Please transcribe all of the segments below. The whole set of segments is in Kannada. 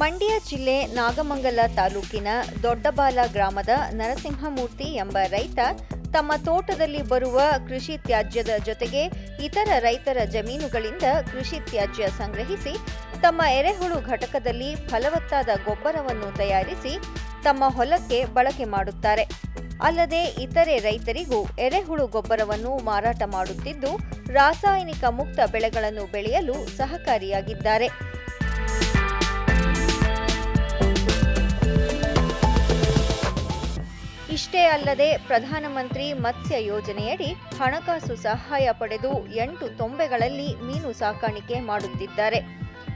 ಮಂಡ್ಯ ಜಿಲ್ಲೆ ನಾಗಮಂಗಲ ತಾಲೂಕಿನ ದೊಡ್ಡಬಾಲ ಗ್ರಾಮದ ನರಸಿಂಹಮೂರ್ತಿ ಎಂಬ ರೈತ ತಮ್ಮ ತೋಟದಲ್ಲಿ ಬರುವ ಕೃಷಿ ತ್ಯಾಜ್ಯದ ಜೊತೆಗೆ ಇತರ ರೈತರ ಜಮೀನುಗಳಿಂದ ಕೃಷಿ ತ್ಯಾಜ್ಯ ಸಂಗ್ರಹಿಸಿ, ತಮ್ಮ ಎರೆಹುಳು ಘಟಕದಲ್ಲಿ ಫಲವತ್ತಾದ ಗೊಬ್ಬರವನ್ನು ತಯಾರಿಸಿ ತಮ್ಮ ಹೊಲಕ್ಕೆ ಬಳಕೆ ಮಾಡುತ್ತಾರೆ. ಅಲ್ಲದೆ ಇತರೆ ರೈತರಿಗೂ ಎರೆಹುಳು ಗೊಬ್ಬರವನ್ನು ಮಾರಾಟ ಮಾಡುತ್ತಿದ್ದು, ರಾಸಾಯನಿಕ ಮುಕ್ತ ಬೆಳೆಗಳನ್ನು ಬೆಳೆಯಲು ಸಹಕಾರಿಯಾಗಿದ್ದಾರೆ. ಅಲ್ಲದೆ ಪ್ರಧಾನಮಂತ್ರಿ ಮತ್ಸ್ಯ ಯೋಜನೆಯಡಿ ಹಣಕಾಸು ಸಹಾಯ ಪಡೆದು ಎಂಟು ತೊಂಬೆಗಳಲ್ಲಿ ಮೀನು ಸಾಕಾಣಿಕೆ ಮಾಡುತ್ತಿದ್ದಾರೆ.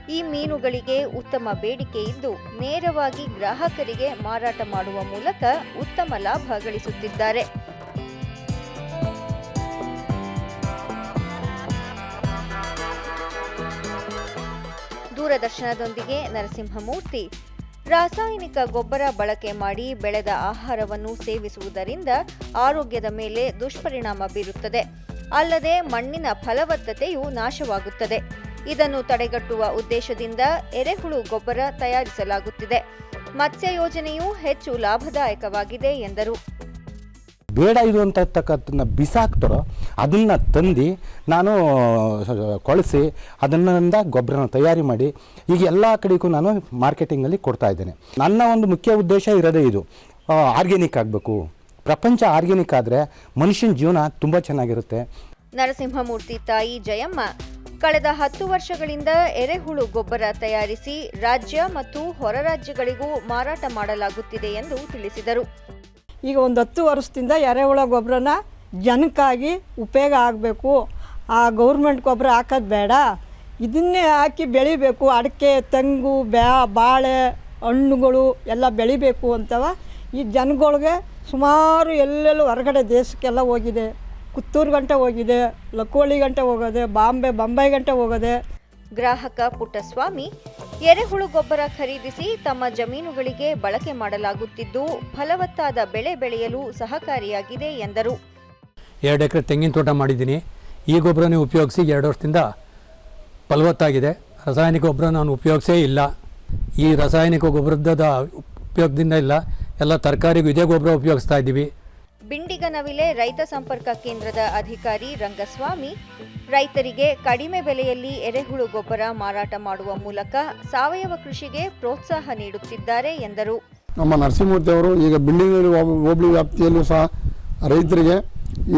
ಈ ಮೀನುಗಳಿಗೆ ಉತ್ತಮ ಬೇಡಿಕೆ ಇದ್ದು ನೇರವಾಗಿ ಗ್ರಾಹಕರಿಗೆ ಮಾರಾಟ ಮಾಡುವ ಮೂಲಕ ಉತ್ತಮ ಲಾಭ ಗಳಿಸುತ್ತಿದ್ದಾರೆ. ದೂರದರ್ಶನದೊಂದಿಗೆ ನರಸಿಂಹಮೂರ್ತಿ ರಾಸಾಯನಿಕ ಗೊಬ್ಬರ ಬಳಕೆ ಮಾಡಿ ಬೆಳೆದ ಆಹಾರವನ್ನು ಸೇವಿಸುವುದರಿಂದ ಆರೋಗ್ಯದ ಮೇಲೆ ದುಷ್ಪರಿಣಾಮ ಬೀರುತ್ತದೆ. ಅಲ್ಲದೆ ಮಣ್ಣಿನ ಫಲವತ್ತತೆಯು ನಾಶವಾಗುತ್ತದೆ. ಇದನ್ನು ತಡೆಗಟ್ಟುವ ಉದ್ದೇಶದಿಂದ ಎರೆಹುಳು ಗೊಬ್ಬರ ತಯಾರಿಸಲಾಗುತ್ತಿದೆ. ಮತ್ಸ್ಯ ಯೋಜನೆಯು ಹೆಚ್ಚು ಲಾಭದಾಯಕವಾಗಿದೆ ಎಂದರು. ಬೇಡ ಇದು ಅಂತಕ್ಕಂಥದ್ದನ್ನ ಬಿಸಾಕ್ತಾರೋ ಅದನ್ನು ತಂದು ನಾನು ಕೊಳಸಿ ಅದನ್ನಿಂದ ಗೊಬ್ಬರನ ತಯಾರಿ ಮಾಡಿ ಈಗ ಎಲ್ಲ ಕಡೆಗೂ ನಾನು ಮಾರ್ಕೆಟಿಂಗಲ್ಲಿ ಕೊಡ್ತಾ ಇದ್ದೇನೆ. ನನ್ನ ಒಂದು ಮುಖ್ಯ ಉದ್ದೇಶ ಇರೋದೇ ಇದು. ಆರ್ಗ್ಯಾನಿಕ್ ಆಗಬೇಕು. ಪ್ರಪಂಚ ಆರ್ಗ್ಯಾನಿಕ್ ಆದರೆ ಮನುಷ್ಯನ ಜೀವನ ತುಂಬ ಚೆನ್ನಾಗಿರುತ್ತೆ. ನರಸಿಂಹಮೂರ್ತಿ ತಾಯಿ ಜಯಮ್ಮ ಕಳೆದ ಹತ್ತು ವರ್ಷಗಳಿಂದ ಎರೆಹುಳು ಗೊಬ್ಬರ ತಯಾರಿಸಿ ರಾಜ್ಯ ಮತ್ತು ಹೊರ ರಾಜ್ಯಗಳಿಗೂ ಮಾರಾಟ ಮಾಡಲಾಗುತ್ತಿದೆ ಎಂದು ತಿಳಿಸಿದರು. ಈಗ ಒಂದು ಹತ್ತು ವರ್ಷದಿಂದ ಎರೆಹುಳ ಗೊಬ್ಬರನ ಜನಕ್ಕಾಗಿ ಉಪಯೋಗ ಆಗಬೇಕು. ಆ ಗೌರ್ಮೆಂಟ್ ಗೊಬ್ಬರ ಹಾಕೋದು ಬೇಡ. ಇದನ್ನೇ ಹಾಕಿ ಬೆಳಿಬೇಕು. ಅಡಿಕೆ, ತೆಂಗು, ಬ್ಯಾ, ಬಾಳೆ, ಹಣ್ಣುಗಳು ಎಲ್ಲ ಬೆಳಿಬೇಕು ಅಂತವ ಈ ಜನಗಳಿಗೆ ಸುಮಾರು ಎಲ್ಲೆಲ್ಲೂ ಹೊರಗಡೆ ದೇಶಕ್ಕೆಲ್ಲ ಹೋಗಿದೆ. ಕುತ್ತೂರು ಗಂಟೆ ಹೋಗಿದೆ ಲಕ್ಕೋಳಿ ಗಂಟೆ ಹೋಗೋದೆ, ಬಾಂಬೆ, ಬೊಂಬೈ ಗಂಟೆ ಹೋಗೋದೆ. ಗ್ರಾಹಕ ಪುಟ್ಟಸ್ವಾಮಿ, ಎರೆಹುಳು ಗೊಬ್ಬರ ಖರೀದಿಸಿ ತಮ್ಮ ಜಮೀನುಗಳಿಗೆ ಬಳಕೆ ಮಾಡಲಾಗುತ್ತಿದ್ದು, ಫಲವತ್ತಾದ ಬೆಳೆ ಬೆಳೆಯಲು ಸಹಕಾರಿಯಾಗಿದೆ ಎಂದರು. ಎರಡು ಎಕರೆ ತೆಂಗಿನ ತೋಟ ಮಾಡಿದ್ದೀನಿ. ಈ ಗೊಬ್ಬರನೇ ಉಪಯೋಗಿಸಿ ಎರಡು ವರ್ಷದಿಂದ ಫಲವತ್ತಾಗಿದೆ. ರಾಸಾಯನಿಕ ಗೊಬ್ಬರ ನಾನು ಉಪಯೋಗಿಸೇ ಇಲ್ಲ. ಈ ರಾಸಾಯನಿಕ ಗೊಬ್ಬರದ ಉಪಯೋಗದಿಂದ ಇಲ್ಲ. ಎಲ್ಲ ತರಕಾರಿಗೂ ಇದೇ ಗೊಬ್ಬರ ಉಪಯೋಗಿಸ್ತಾ ಇದ್ದೀವಿ. ಬಿಂಡಿಗನವಿಲೆ ರೈತ ಸಂಪರ್ಕ ಕೇಂದ್ರದ ಅಧಿಕಾರಿ ರಂಗಸ್ವಾಮಿ, ರೈತರಿಗೆ ಕಡಿಮೆ ಬೆಲೆಯಲ್ಲಿ ಎರೆಹುಳು ಗೊಬ್ಬರ ಮಾರಾಟ ಮಾಡುವ ಮೂಲಕ ಸಾವಯವ ಕೃಷಿಗೆ ಪ್ರೋತ್ಸಾಹ ನೀಡುತ್ತಿದ್ದಾರೆ ಎಂದರು. ನಮ್ಮ ನರಸಿಂಹಮೂರ್ತಿ ಅವರು ಈಗ ಬಿಲ್ಡಿಂಗ್ ಹೋಬಳಿ ವ್ಯಾಪ್ತಿಯಲ್ಲೂ ಸಹ ರೈತರಿಗೆ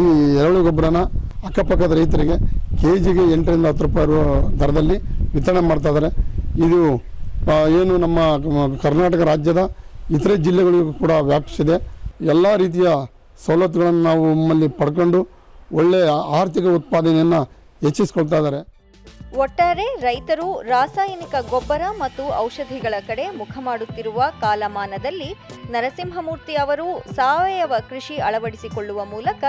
ಈ ಎರೆಹುಳು ಗೊಬ್ಬರನ ಅಕ್ಕಪಕ್ಕದ ರೈತರಿಗೆ ಕೆ ಜಿಗೆ ಎಂಟರಿಂದ ಹತ್ತು ರೂಪಾಯಿ ದರದಲ್ಲಿ ವಿತರಣೆ ಮಾಡ್ತಾ ಇದ್ದಾರೆ. ಇದು ಏನು ನಮ್ಮ ಕರ್ನಾಟಕ ರಾಜ್ಯದ ಇತರೆ ಜಿಲ್ಲೆಗಳಿಗೂ ಕೂಡ ವ್ಯಾಪಿಸಿದೆ. ಎಲ್ಲ ರೀತಿಯ ಸವಲತ್ತುಗಳನ್ನು ನಾವು ನಮ್ಮಲ್ಲಿ ಪಡ್ಕೊಂಡು ಒಳ್ಳೆಯ ಆರ್ಥಿಕ ಉತ್ಪಾದನೆಯನ್ನು ಹೆಚ್ಚಿಸ್ಕೊಳ್ತಾ ಇದ್ದಾರೆ. ಒಟ್ಟಾರೆ ರೈತರು ರಾಸಾಯನಿಕ ಗೊಬ್ಬರ ಮತ್ತು ಔಷಧಿಗಳ ಕಡೆ ಮುಖ ಮಾಡುತ್ತಿರುವ ಕಾಲಮಾನದಲ್ಲಿ ನರಸಿಂಹಮೂರ್ತಿ ಅವರು ಸಾವಯವ ಕೃಷಿ ಅಳವಡಿಸಿಕೊಳ್ಳುವ ಮೂಲಕ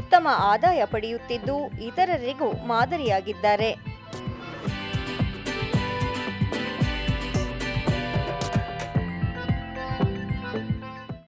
ಉತ್ತಮ ಆದಾಯ ಪಡೆಯುತ್ತಿದ್ದು, ಇತರರಿಗೂ ಮಾದರಿಯಾಗಿದ್ದಾರೆ.